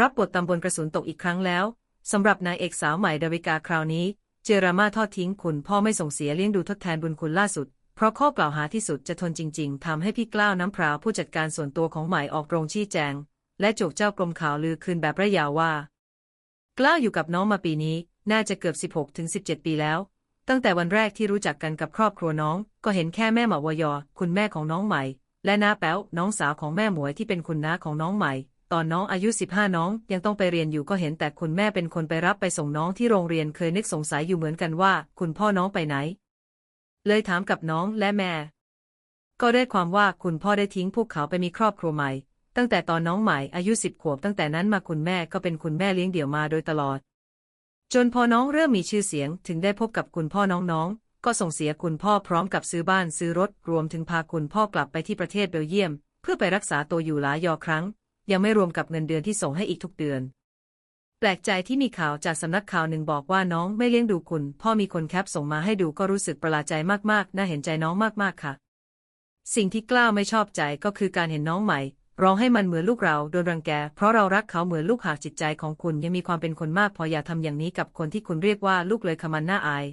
รับบทตำบลกระสุนตกอีกครั้งแล้วสำหรับนายเอกสาวใหม่ดาวิกาคราวนี้ เจรามาทอดทิ้งคุณพ่อไม่ส่งเสียเลี้ยงดูทดแทนบุญคุณล่าสุด เพราะข้อกล่าวหาที่สุดจะทนจริง ๆทำให้พี่กล้าวน้ำพราวผู้จัดการส่วนตัวของใหม่ออกโรงชี้แจง และจกเจ้ากรมข่าวลือคืนแบบระยาวว่า กล้าวอยู่กับน้องมาปีนี้ น่าจะเกือบ 16ถึง17 ปีแล้ว ตั้งแต่วันแรกที่รู้จักกันกับครอบครัวน้อง ก็เห็นแค่แม่หมอวยอคุณแม่ของน้องใหม่ และน้าแป๊วน้องสาวของแม่หมวยที่เป็นคุณน้าของน้องใหม่ ตอนน้องอายุ 15 น้อง ยังต้องไปเรียนอยู่ก็เห็นแต่คุณแม่เป็นคนไปรับไปส่งน้องที่โรงเรียนเคยนึกสงสัยอยู่เหมือนกันว่า คุณพ่อน้องไปไหน เลยถามกับน้องและแม่ ก็ได้ความว่าคุณพ่อได้ทิ้งพวกเขาไปมีครอบครัวใหม่ ตั้งแต่ตอนน้องใหม่อายุสิบขวบตั้งแต่นั้นมาคุณแม่ก็เป็นคุณแม่เลี้ยงเดี่ยวมาโดยตลอด จนพอน้องเริ่มมีชื่อเสียง ถึงได้พบกับคุณพ่อน้องๆก็ส่งเสียคุณพ่อพร้อมกับซื้อบ้านซื้อรถรวมถึงพาคุณพ่อกลับไปที่ประเทศเบลเยียม เพื่อไปรักษาตัวอยู่หลายยอครั้ง ยังไม่รวมกับเงินเดือนที่ส่งให้อีกทุกเดือน แปลกใจที่มีข่าวจากสำนักข่าวหนึ่งบอกว่าน้องไม่เลี้ยงดูคุณ พ่อมีคนแคปส่งมาให้ดูก็รู้สึกประหลาดใจมากๆ น่าเห็นใจน้องมากๆค่ะ สิ่งที่กล้าวไม่ชอบใจก็คือการเห็นน้องใหม่ ร้องให้มันเหมือนลูกเราโดนรังแก เพราะเรารักเขาเหมือนลูกหากจิตใจของคุณยังมีความเป็นคนมากพออย่าทำอย่างนี้กับคนที่คุณเรียกว่าลูกเลยค่ะมันน่าอาย